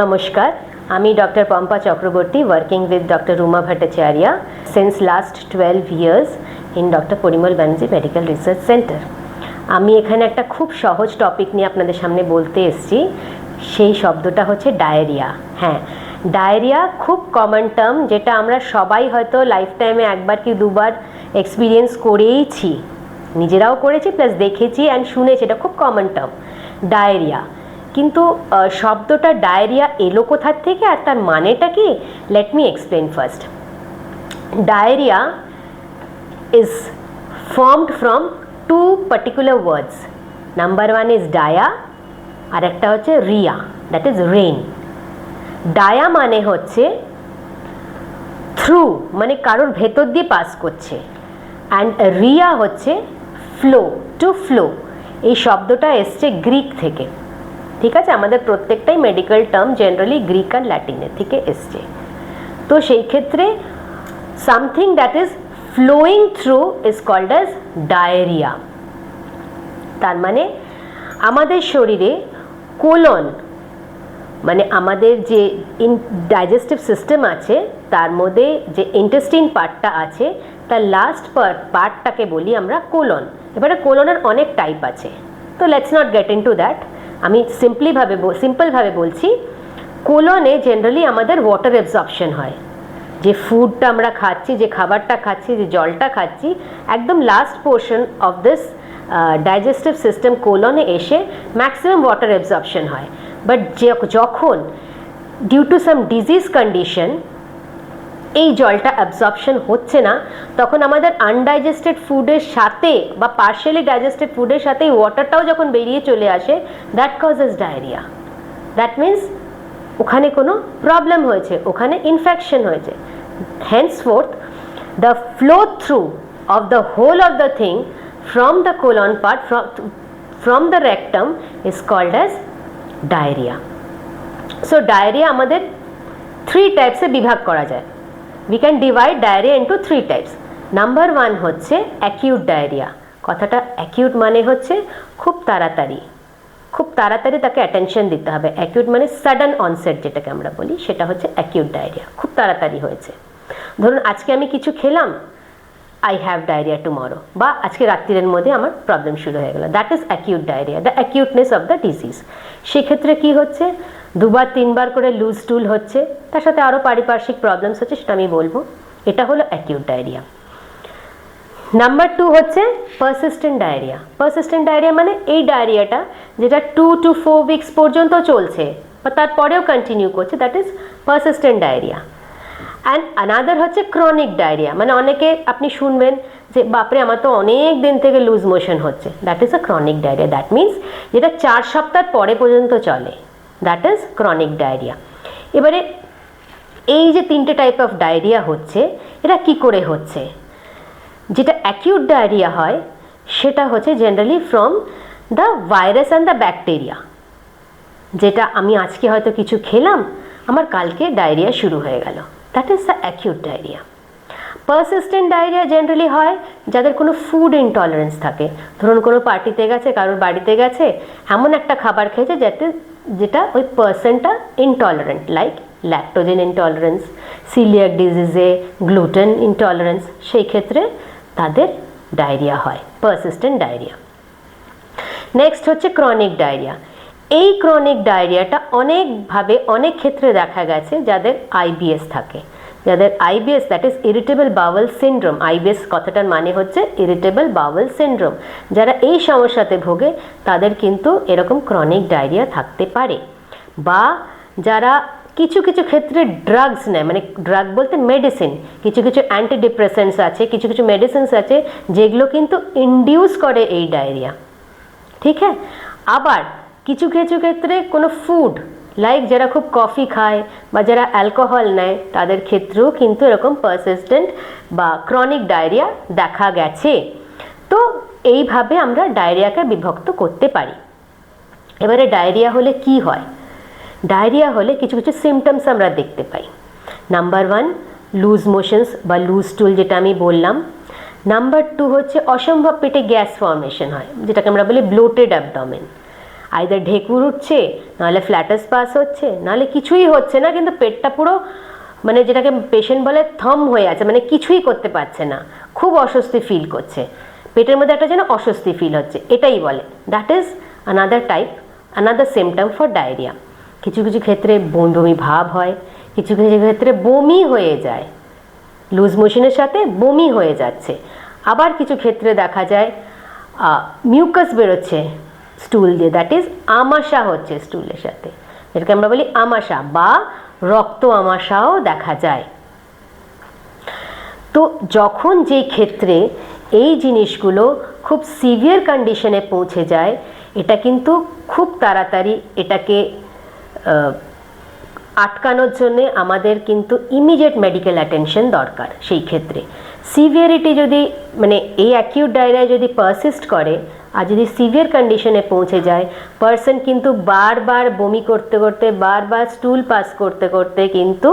নমস্কার, আমি doctor Pampa Chakraborty working with doctor Ruma Bhattacharya since last twelve years in doctor Parimal Banerjee medical research centre আমি এখানে একটা খুব সহজ টপিক নিয়ে আপনাদের সামনে বলতে এসেছি, সেই শব্দটা হচ্ছে ডায়েরিয়া হ্যাঁ ডায়েরিয়া খুব কমন টার্ম যেটা আমরা সবাই হয়তো লাইফ টাইমে একবার কি দুবার এক্সপিরিয়েন্স করেইছি। নিজেরাও করেছি প্লাস দেখেছি অ্যান্ড শুনেছি, এটা খুব কমন টার্ম ডায়েরিয়া কিন্তু শব্দটা ডায়রিয়া এলো কোথার থেকে আর তার মানেটা কি? Let me explain first diarrhoea is formed from two particular words number one is dia আর একটা হচ্ছে rhoea that is rhein dia মানে হচ্ছে থ্রু মানে কারোর ভেতর দিয়ে পাস করছে। অ্যান্ড রিয়া হচ্ছে ফ্লো টু ফ্লো এই শব্দটা এসছে গ্রিক থেকে। ঠিক আছে? আমাদের প্রত্যেকটাই মেডিকেল টার্ম জেনারেলি গ্রিক আর ল্যাটিনের থেকে এসছে। তো সেই ক্ষেত্রে something that is flowing through is called as diarrhoea তার মানে আমাদের শরীরে কোলন মানে আমাদের যে ইন ডাইজেস্টিভ সিস্টেম আছে, তার মধ্যে যে ইন্টেস্টিন পার্টটা আছে, তার লাস্ট পার্ট পার্টটাকে বলি আমরা কোলন। এবারে কোলনের অনেক টাইপ আছে। তো let's not get into that আমি সিম্পলিভাবে সিম্পলভাবে বলছি, কোলনে জেনারেলি আমাদের ওয়াটার অ্যাবজর্পশন হয়। যে ফুডটা আমরা খাচ্ছি, যে খাবারটা খাচ্ছি, যে জলটা খাচ্ছি, একদম last portion of this digestive system কোলনে এসে ম্যাক্সিমাম ওয়াটার অ্যাবজর্পশন হয়। বাট যখন due to some disease condition এই জলটা অ্যাবজর্পশন হচ্ছে না তখন আমাদের আনডাইজেস্টেড ফুডের সাথে বা পার্শিয়ালি ডাইজেস্টেড ফুডের সাথে এই ওয়াটারটাও যখন বেরিয়ে চলে আসে that causes diarrhoea that means ওখানে কোনো প্রবলেম হয়েছে ওখানে ইনফেকশন হয়েছে। Henceforth the flow through of the whole of the thing from the colon part from, from the rectum is called as diarrhea. So diarrhea আমাদের three টাইপসে বিভাগ করা যায়। We can divide diarrhoea into three types number one হচ্ছে acute diarrhoea কথাটা acute মানে হচ্ছে খুব তাড়াতাড়ি। খুব তাড়াতাড়ি তাকে অ্যাটেনশন দিতে হবে। অ্যাকিউট মানে সাডেন অনসেট যেটাকে আমরা বলি, সেটা হচ্ছে অ্যাকিউট ডায়রিয়া খুব তাড়াতাড়ি হয়েছে। ধরুন, আজকে আমি কিছু খেলাম আই হ্যাভ ডায়রিয়া টুমরো বা আজকে রাত্রিরের মধ্যে আমার প্রবলেম শুরু হয়ে গেল। That is acute diarrhoea the acuteness of the disease সেক্ষেত্রে কি হচ্ছে? দুবার, তিনবার করে লুজ টুল হচ্ছে, তার সাথে আরও পারিপার্শ্বিক প্রবলেমস হচ্ছে, সেটা আমি বলব। এটা হলো অ্যাকিউট ডায়রিয়া নাম্বার টু হচ্ছে পারসিস্টেন্ট ডায়রিয়া পারসিস্টেন্ট ডায়রিয়া মানে এই ডায়রিয়াটা যেটা টু টু ফোর উইকস পর্যন্ত চলছে, বা তারপরেও কন্টিনিউ করছে that is persistent diarrhoea and another হচ্ছে ক্রনিক ডায়রিয়া মানে অনেকে আপনি শুনবেন যে, বাপরে, আমার তো অনেক দিন থেকে লুজ মোশন হচ্ছে। That is a chronic diarrhoea that means যেটা চার সপ্তাহ পরে পর্যন্ত চলে। দ্যাট ইজ ক্রনিক ডায়রিয়া এবারে এই যে তিনটে টাইপ অফ ডায়রিয়া হচ্ছে, এটা কি করে হচ্ছে? যেটা অ্যাকিউট ডায়রিয়া হয়, সেটা হচ্ছে generally from the virus and the bacteria যেটা আমি আজকে হয়তো কিছু খেলাম, আমার কালকে ডায়রিয়া শুরু হয়ে গেল। That is the acute diarrhoea persistent diarrhoea generally হয়, যাদের কোনো ফুড ইনটলারেন্স থাকে। ধরুন কোনো পার্টিতে গেছে, কারোর বাড়িতে গেছে, এমন একটা খাবার খেয়েছে, যাতে যেটা ওই পার্সনটা ইনটলারেন্ট লাইক ল্যাক্টোজেন ইনটলারেন্স সিলিয়ার ডিজিজে গ্লুটেন ইনটলারেন্স সেই ক্ষেত্রে তাদের ডায়রিয়া হয় পারসিস্টেন্ট ডায়রিয়া নেক্সট হচ্ছে ক্রনিক ডায়রিয়া এই ক্রনিক ডায়রিয়াটা অনেকভাবে, অনেক ক্ষেত্রে দেখা গেছে যাদের আইবিএস থাকে। যাদের IBS that is irritable bowel syndrome IBS কথাটার মানে হচ্ছে ইরিটেবল বাওয়েল সিনড্রোম যারা এই সমস্যাতে ভোগে, তাদের কিন্তু এরকম ক্রনিক ডায়রিয়া থাকতে পারে। বা যারা কিছু কিছু ক্ষেত্রে ড্রাগস নেয় মানে ড্রাগ বলতে মেডিসিন কিছু কিছু অ্যান্টিডিপ্রেসেন্টস আছে, কিছু কিছু মেডিসিনস আছে, যেগুলো কিন্তু ইন্ডিউস করে এই ডায়রিয়া ঠিক হ্যাঁ আবার কিছু কিছু ক্ষেত্রে কোনো ফুড লাইক যারা খুব কফি খায় বা যারা অ্যালকোহল নেয়, তাদের ক্ষেত্রেও কিন্তু এরকম পারসিস্টেন্ট বা ক্রনিক ডায়রিয়া দেখা গেছে। তো এইভাবে আমরা ডায়রিয়াকে বিভক্ত করতে পারি। এবারে ডায়রিয়া হলে কি হয়? ডায়রিয়া হলে কিছু কিছু সিমটমস আমরা দেখতে পাই। নাম্বার ওয়ান লুজ মোশনস বা লুজ টুল যেটা আমি বললাম। নাম্বার টু হচ্ছে অসম্ভব পেটে গ্যাস ফর্মেশন হয়, যেটাকে আমরা বলি ব্লোটেড অ্যাবডমেন আইদার ঢেকুর উঠছে, নাহলে ফ্ল্যাটাস পাস হচ্ছে, নাহলে কিছুই হচ্ছে না, কিন্তু পেটটা পুরো মানে যেটাকে পেশেন্ট বলে থম হয়ে আছে মানে কিছুই করতে পারছে না। খুব অস্বস্তি ফিল করছে। পেটের মধ্যে একটা যেন অস্বস্তি ফিল হচ্ছে, এটাই বলে। That is another type another symptom for diarrhoea কিছু কিছু ক্ষেত্রে বমি বমি ভাব হয়, কিছু কিছু ক্ষেত্রে বমি হয়ে যায়। লুজ মোশনের সাথে বমি হয়ে যাচ্ছে। আবার কিছু ক্ষেত্রে দেখা যায় মিউকাস বেরোচ্ছে। স্টুল দিয়ে দ্যাট ইজ আমাশা হচ্ছে স্টুলের সাথে। যেটাকে আমরা বলি আমাশা বা রক্ত আমাশাও দেখা যায়। তো যখন যে ক্ষেত্রে এই জিনিসগুলো খুব সিভিয়ার কন্ডিশনে পৌঁছে যায়, এটা কিন্তু খুব তাড়াতাড়ি এটাকে আটকানোর জন্যে আমাদের কিন্তু ইমিডিয়েট মেডিকেল অ্যাটেনশন দরকার সেই ক্ষেত্রে। সিভিয়ারিটি যদি মানে এই অ্যাকিউট ডায়রিয়া যদি পারসিস্ট করে আর যদি সিভিয়ার কন্ডিশনে পৌঁছে যায় পার্সন কিন্তু বারবার বমি করতে করতে, বারবার স্টুল পাস করতে করতে কিন্তু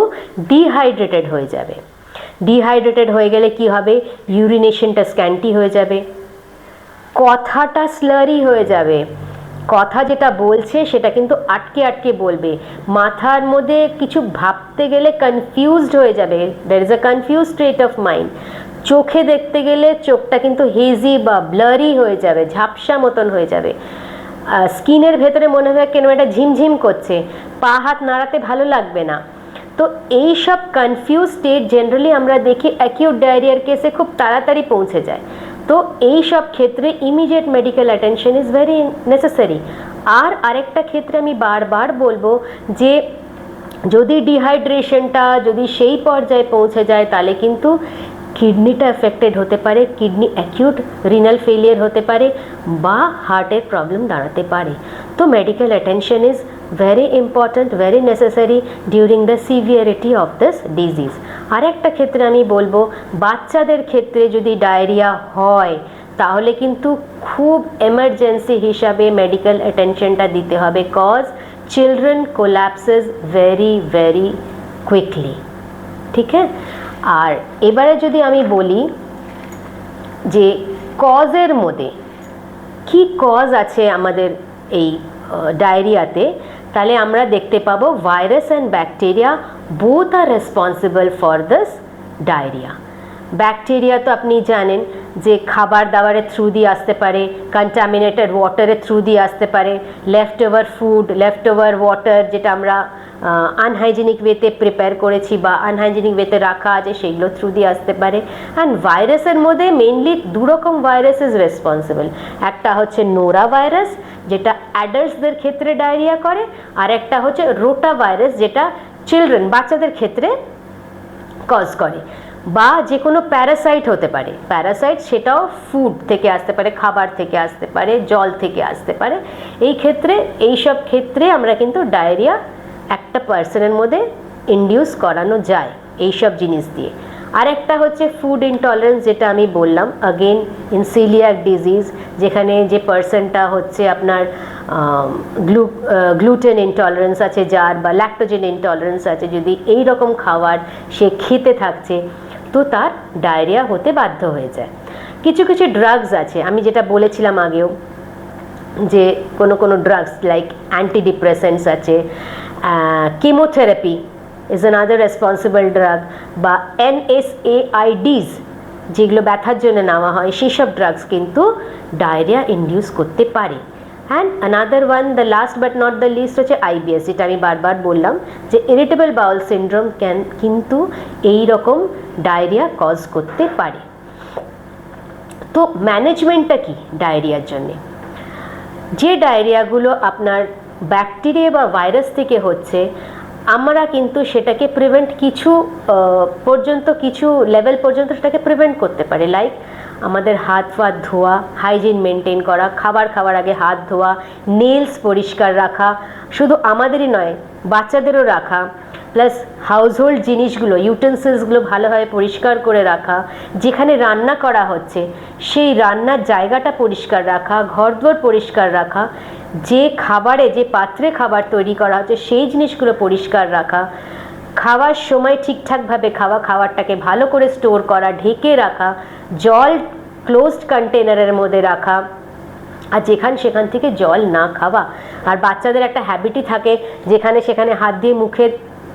ডিহাইড্রেটেড হয়ে যাবে। ডিহাইড্রেটেড হয়ে গেলে কি হবে? ইউরিনেশনটা স্ক্যান্টি হয়ে যাবে। কথাটা স্লারি হয়ে যাবে। কথা যেটা বলছে, সেটা কিন্তু আটকে আটকে বলবে। মাথার মধ্যে কিছু ভাবতে গেলে কনফিউজড হয়ে যাবে। There is a confuse state of mind চোখে দেখতে গেলে চোখটা কিন্তু হেজি বা ব্লারি হয়ে যাবে, ঝাপসা মতন হয়ে যাবে। স্কিনের ভেতরে মনে হয় কেন একটা ঝিমঝিম করছে? পা হাত নাড়াতে ভালো লাগবে না। তো এই সব কনফিউজ স্টেট জেনারেলি আমরা দেখি অ্যাকিউট ডায়রিয়ার কেসে খুব তাড়াতাড়ি পৌঁছে যায়। তো এই সব ক্ষেত্রে immediate medical attention is very necessary আর আরেকটা ক্ষেত্রে আমি বারবার বলব যে, যদি ডিহাইড্রেশনটা যদি সেই পর্যায়ে পৌঁছে যায়, তাহলে কিন্তু কিডনিটা এফেক্টেড হতে পারে কিডনি অ্যাকিউট রিনাল ফেলিয়ার হতে পারে বা হার্টের প্রবলেম দাঁড়াতে পারে তো medical attention is very important very necessary during the severity of this disease আরেকটা ক্ষেত্রে আমি বলব বাচ্চাদের ক্ষেত্রে যদি ডায়রিয়া হয় তাহলে কিন্তু খুব এমার্জেন্সি হিসাবে মেডিকেল অ্যাটেনশনটা দিতে হবে cause children collapses very very quickly ঠিক আছে আর এবারে যদি আমি বলি যে কজের মধ্যে কি কজ আছে আমাদের এই ডায়রিয়াতে তাহলে আমরা দেখতে পাবো virus and bacteria both are responsible for this diarrhoea bacteria তো আপনি জানেন যে খাবার দাবারের থ্রু দিয়ে আসতে পারে কন্টামিনেটেড ওয়াটারের থ্রু দিয়ে আসতে পারে left over food left over water যেটা আমরা আনহাইজেনিক ওয়েতে প্রিপেয়ার করেছি বা আনহাইজেনিক ওয়েতে রাখা আছে সেগুলো থ্রু দিয়ে আসতে পারে। অ্যান্ড ভাইরাসের মধ্যে মেনলি দুরকম ভাইরাস ইজ রেসপন্সিবল একটা হচ্ছে নোরা ভাইরাস যেটা অ্যাডাল্টসদের ক্ষেত্রে ডায়রিয়া করে, আর একটা হচ্ছে রোটা ভাইরাস যেটা চিলড্রেন বাচ্চাদের ক্ষেত্রে কজ করে। বা যে কোনো প্যারাসাইট হতে পারে। প্যারাসাইট সেটাও ফুড থেকে আসতে পারে, খাবার থেকে আসতে পারে, জল থেকে আসতে পারে। এই ক্ষেত্রে, এই সব ক্ষেত্রে আমরা কিন্তু ডায়রিয়া একটা পার্সনের মধ্যে ইন্ডিউস করানো যায় এই সব জিনিস দিয়ে। আর একটা হচ্ছে ফুড ইনটলারেন্স যেটা আমি বললাম। অগেন ইনসিলিয়াক ডিজিজ যেখানে যে পার্সনটা হচ্ছে আপনার গ্লু গ্লুটেন ইনটলারেন্স আছে যার বা ল্যাক্টোজেন ইনটলারেন্স আছে। যদি এই রকম খাবার সে খেতে থাকছে তো তার ডায়রিয়া হতে বাধ্য হয়ে যায়। কিছু কিছু ড্রাগস আছে, আমি যেটা বলেছিলাম আগেও, যে কোনো কোনো ড্রাগস লাইক অ্যান্টিডিপ্রেসেন্টস আছে chemotherapy is another responsible drug বা এনএসএআইডিস যেগুলো ব্যথার জন্য নেওয়া হয়, সেসব ড্রাগস কিন্তু ডায়রিয়া ইনডিউস করতে পারে। And another one the last but not the least হচ্ছে আইবিএস যেটা আমি বারবার বললাম যে ইরিটেবল বাউল সিন্ড্রোম ক্যান কিন্তু এই রকম ডায়রিয়া কজ করতে পারে। তো ম্যানেজমেন্টটা কি ডায়রিয়ার জন্যে? যে ডায়রিয়াগুলো আপনার ব্যাকটেরিয়া বা ভাইরাস থেকে হচ্ছে আমরা কিন্তু সেটাকে প্রিভেন্ট কিছু পর্যন্ত কিছু লেভেল পর্যন্ত সেটাকে প্রিভেন্ট করতে পারি। লাইক আমাদের হাত ফাত ধোয়া হাইজিন মেনটেন করা, খাবার খাওয়ার আগে হাত ধোয়া নেলস পরিষ্কার রাখা, শুধু আমাদেরই নয়, বাচ্চাদেরও রাখা। প্লাস হাউসহোল্ড জিনিসগুলো ইউটেন্সিলসগুলো ভালোভাবে পরিষ্কার করে রাখা, যেখানে রান্না করা হচ্ছে, সেই রান্নার জায়গাটা পরিষ্কার রাখা, ঘরদোর পরিষ্কার রাখা, যে খাবারে, যে পাত্রে খাবার তৈরি করা হচ্ছে, সেই জিনিসগুলো পরিষ্কার রাখা, খাওয়ার সময় ঠিকঠাকভাবে খাওয়া, খাবারটাকে ভালো করে স্টোর করা, ঢেকে রাখা, জল ক্লোজড কন্টেনারের মধ্যে রাখা, আর যেখান সেখান থেকে জল না খাওয়া। আর বাচ্চাদের একটা হ্যাবিটই থাকে, যেখানে সেখানে হাত দিয়ে মুখে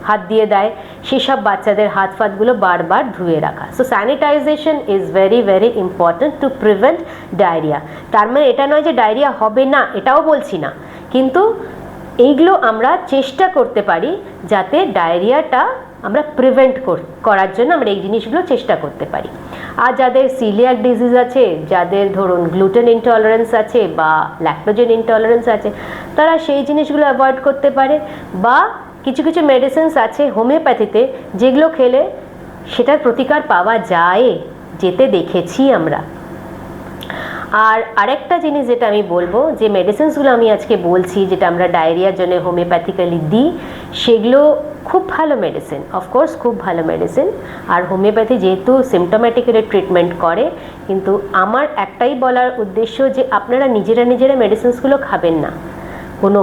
হাত দিয়ে দেয়। সেসব বাচ্চাদের হাত ফাতগুলো বারবার ধুয়ে রাখা। So sanitization is very very important to prevent diarrhoea তার মানে এটা নয় যে ডায়রিয়া হবে না, এটাও বলছি না। কিন্তু এইগুলো আমরা চেষ্টা করতে পারি যাতে ডায়রিয়াটা আমরা প্রিভেন্ট করার জন্য আমরা এই জিনিসগুলো চেষ্টা করতে পারি। আর যাদের সিলিয়াক ডিজিজ আছে, যাদের ধরুন গ্লুটেন ইনটলারেন্স আছে বা ল্যাক্টোজেন ইনটলারেন্স আছে, তারা সেই জিনিসগুলো অ্যাভয়েড করতে পারে। বা কিছু কিছু মেডিসিনস আছে হোমিওপ্যাথিতে যেগুলো খেলে সেটার প্রতিকার পাওয়া যায়, যেতে দেখেছি আমরা। আর আরেকটা জিনিস যেটা আমি বলব, যে মেডিসিনসগুলো আমি আজকে বলছি, যেটা আমরা ডায়রিয়ার জন্য হোমিওপ্যাথিক্যালি দিই, সেগুলো খুব ভালো মেডিসিন অফকোর্স খুব ভালো মেডিসিন আর হোমিওপ্যাথি যেহেতু সিমটোম্যাটিক্যালি ট্রিটমেন্ট করে, কিন্তু আমার একটাই বলার উদ্দেশ্য যে আপনারা নিজেরা নিজেরা মেডিসিনসগুলো খাবেন না। কোনো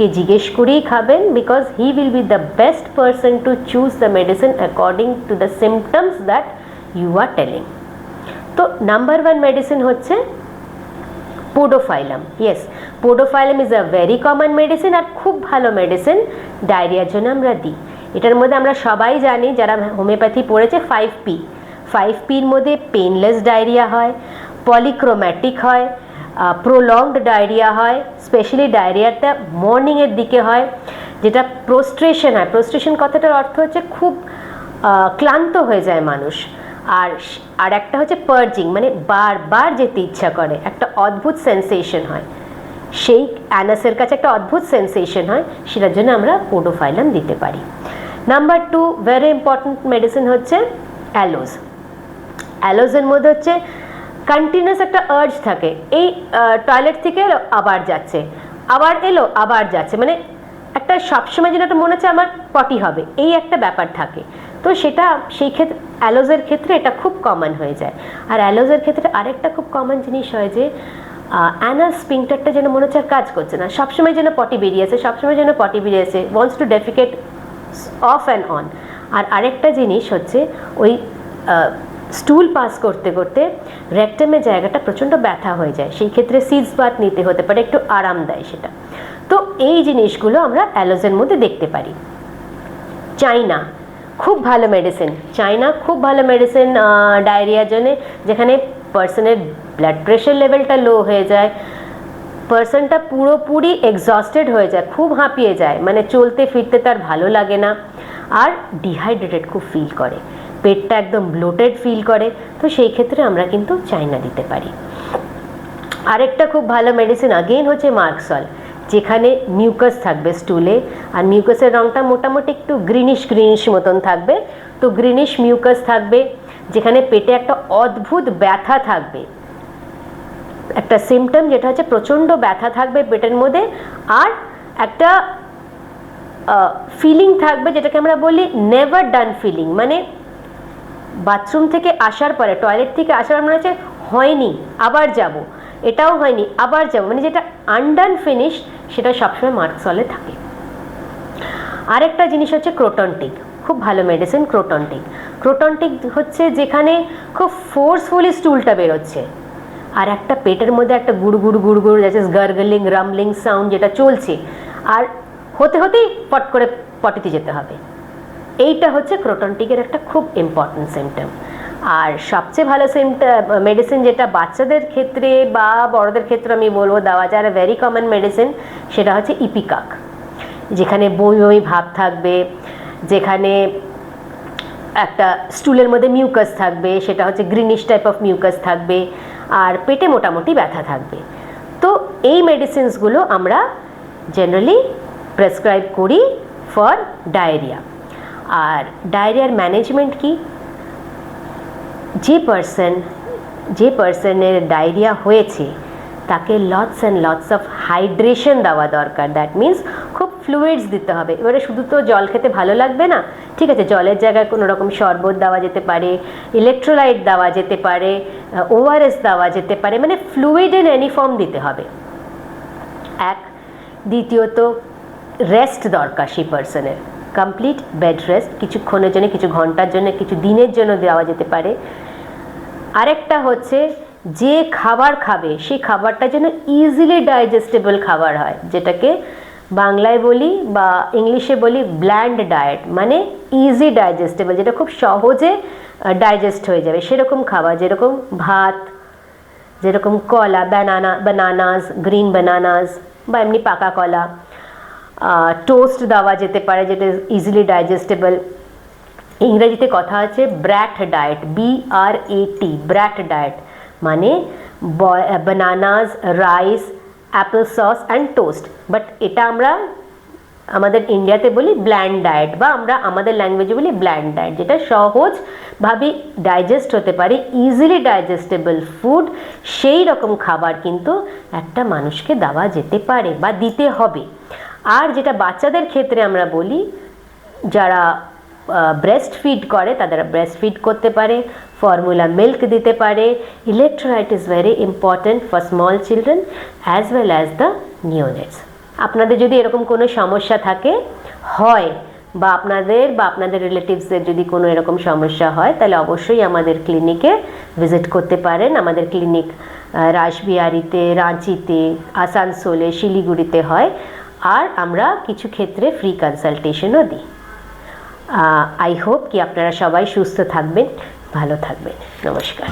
হোমিওপ্যাথকে জিজ্ঞেস করেই খাবেন because he will be the best person to choose the medicine according to the symptoms that you are telling তো নাম্বার ওয়ান মেডিসিন হচ্ছে podophyllum yes podophyllum is a very common medicine আর খুব ভালো মেডিসিন ডায়রিয়ার জন্য আমরা দিই। এটার মধ্যে আমরা সবাই জানি, যারা হোমিওপ্যাথি পড়েছে ফাইভ পি ফাইভ পির মধ্যে পেনলেস ডায়রিয়া হয় পলিক্রোম্যাটিক হয় প্রোলংড ডায়রিয়া হয় স্পেশালি ডায়রিয়াটা মর্নিংয়ের দিকে হয়, যেটা প্রোস্ট্রেশন হয়। প্রোস্ট্রেশন কথাটার অর্থ হচ্ছে খুব ক্লান্ত হয়ে যায় মানুষ। আর আর একটা হচ্ছে পার্জিং মানে বারবার যেতে ইচ্ছা করে। একটা অদ্ভুত সেন্সেশন হয়। সেই অ্যানাসের কাছে একটা অদ্ভুত সেন্সেশন হয়, সেটার জন্য আমরা পোডোফাইলাম দিতে পারি। Number two very important medicine হচ্ছে অ্যালোজ অ্যালোজের মধ্যে হচ্ছে কন্টিনিউয়াস একটা আর্জ থাকে। এই টয়লেট থেকে এলো আবার যাচ্ছে। আবার এলো, আবার যাচ্ছে। মানে একটা সবসময় যেন একটা মনে হচ্ছে আমার পটি হবে, এই একটা ব্যাপার থাকে। তো সেটা, সেই ক্ষেত্রে অ্যালোজের ক্ষেত্রে এটা খুব কমন হয়ে যায়। আর অ্যালোজের ক্ষেত্রে আরেকটা খুব কমন জিনিস হয় যে অ্যানাল স্পিংটারটা যেন মনে হচ্ছে আর কাজ করছে না। সবসময় যেন পটি বেরিয়েছে, সবসময় যেন পটি বেরিয়েছে wants to defecate off and on আর আরেকটা জিনিস হচ্ছে ওই স্টুল পাস করতে করতে রেকটামের জায়গাটা প্রচণ্ড ব্যথা হয়ে যায়। সেই ক্ষেত্রে সিজ বাত নিতে হতে পারে, একটু আরাম দেয় সেটা। তো এই জিনিসগুলো আমরা অ্যালোজের মধ্যে দেখতে পারি। চাইনা, খুব ভালো মেডিসিন চাইনা খুব ভালো মেডিসিন ডায়রিয়ার জন্যে, যেখানে পার্সনের ব্লাড প্রেশার লেভেলটা লো হয়ে যায়। পার্সনটা পুরোপুরি এক্সস্টেড হয়ে যায়, খুব হাঁপিয়ে যায়। মানে চলতে ফিরতে তার ভালো লাগে না। আর ডিহাইড্রেটেড খুব ফিল করে। পেটটা একদম ব্লোটেড ফিল করে, তো সেই ক্ষেত্রে আমরা কিন্তু চাইনা দিতে পারি। আরেকটা খুব ভালো মেডিসিন আগেইন হচ্ছে মার্কসল যেখানে মিউকাস থাকবে স্টুলে আর মিউকাসের রঙটা মোটামুটি একটু গ্রিনিশ গ্রিনিশ মতন থাকবে। তো গ্রিনিশ মিউকাস থাকবে, যেখানে পেটে একটা অদ্ভুত ব্যথা থাকবে। একটা সিমটম যেটা হচ্ছে প্রচণ্ড ব্যথা থাকবে পেটের মধ্যে, আর একটা ফিলিং থাকবে যেটাকে আমরা বলি নেভার ডান ফিলিং মানে বাথরুম থেকে আসার পরে টয়লেট থেকে আসার মনে হচ্ছে হয়নি, আবার যাব। এটাও হয়নি, আবার যাব। মানে যেটা আনডান ফিনিশ সেটা সবসময় মার্কসলে থাকে। আরেকটা জিনিস হচ্ছে ক্রোটনটিক খুব ভালো মেডিসিন ক্রোটনটিক ক্রোটনটিক হচ্ছে যেখানে খুব ফোর্সফুলি স্টুলটা বেরোচ্ছে। আর একটা পেটের মধ্যে একটা গুড় গুড় গুড় গুড় যাচ্ছে গার্গলিং রামলিং সাউন্ড যেটা চলছে। আর হতে হতেই পট করে পটিতে যেতে হবে। এইটা হচ্ছে ক্রোটনটিকের একটা খুব ইম্পর্টেন্ট সিমটম আর সবচেয়ে ভালো মেডিসিন যেটা বাচ্চাদের ক্ষেত্রে বা বড়দের ক্ষেত্রে আমি বলব, দেওয়া যায় ভেরি কমন মেডিসিন সেটা হচ্ছে ইপিকাক, যেখানে বমি বমি ভাব থাকবে, যেখানে একটা স্টুলের মধ্যে মিউকাস থাকবে, সেটা হচ্ছে গ্রিনিশ টাইপ অফ মিউকাস থাকবে, আর পেটে মোটামুটি ব্যথা থাকবে। তো এই মেডিসিনসগুলো আমরা জেনারেলি প্রেসক্রাইব করি ফর ডায়রিয়া আর ডায়রিয়ার ম্যানেজমেন্ট কি? যে পার্সন যে পার্সনের ডায়রিয়া হয়েছে, তাকে lots and lots of hydration দেওয়া দরকার। দ্যাট মিন্স খুব ফ্লুইডস দিতে হবে। এবারে শুধু তো জল খেতে ভালো লাগবে না। ঠিক আছে, জলের জায়গায় কোনো রকম শরবত দেওয়া যেতে পারে ইলেকট্রোলাইট দেওয়া যেতে পারে ওআরএস দেওয়া যেতে পারে মানে ফ্লুইড ইন এনি ফর্ম দিতে হবে। এক, দ্বিতীয়ত রেস্ট দরকার সেই পার্সনের কমপ্লিট বেড রেস্ট কিছুক্ষণের জন্য, কিছু ঘণ্টার জন্য, কিছু দিনের জন্য দেওয়া যেতে পারে। আরেকটা হচ্ছে, যে খাবার খাবে, সেই খাবারটা যেন ইজিলি ডাইজেস্টেবল খাবার হয়, যেটাকে বাংলায় বলি বা ইংলিশে বলি ব্ল্যান্ড ডায়েট মানে ইজি ডাইজেস্টেবল যেটা খুব সহজে ডাইজেস্ট হয়ে যাবে। সেরকম খাবার, যেরকম ভাত, যেরকম কলা ব্যানানা বানানাস গ্রিন বানানাস বা এমনি পাকা কলা। টোস্ট দেওয়া যেতে পারে, যেটা ইজিলি ডাইজেস্টেবল ইংরেজিতে কথা আছে BRAT diet B R A T BRAT diet মানে bananas rice apple sauce and toast but এটা আমরা আমাদের ইন্ডিয়াতে বলি ব্ল্যান্ড ডায়েট বা আমরা আমাদের ল্যাঙ্গুয়েজে বলি ব্ল্যান্ড ডায়েট যেটা সহজভাবে ডাইজেস্ট হতে পারে ইজিলি ডাইজেস্টেবল ফুড সেই রকম খাবার কিন্তু একটা মানুষকে দেওয়া যেতে পারে বা দিতে হবে। আর যেটা বাচ্চাদের ক্ষেত্রে আমরা বলি, যারা ব্রেস্ট ফিড করে, তাদের ব্রেস্ট ফিড করতে পারে ফর্মুলা মিল্ক দিতে পারে electrolyte is very important for small children as well as the neonates আপনাদের যদি এরকম কোনো সমস্যা থাকে, হয়, বা আপনাদের বা আপনাদের রিলেটিভসদের যদি কোনো এরকম সমস্যা হয়, তাহলে অবশ্যই আমাদের ক্লিনিকে ভিজিট করতে পারেন। আমাদের ক্লিনিক রাসবিহারিতে, রাঁচিতে, আসানসোলে, শিলিগুড়িতে হয়। আর আমরা কিছু ক্ষেত্রে ফ্রি কনসালটেশনও দিই। আই হোপ কি আপনারা সবাই সুস্থ থাকবেন, ভালো থাকবেন। নমস্কার।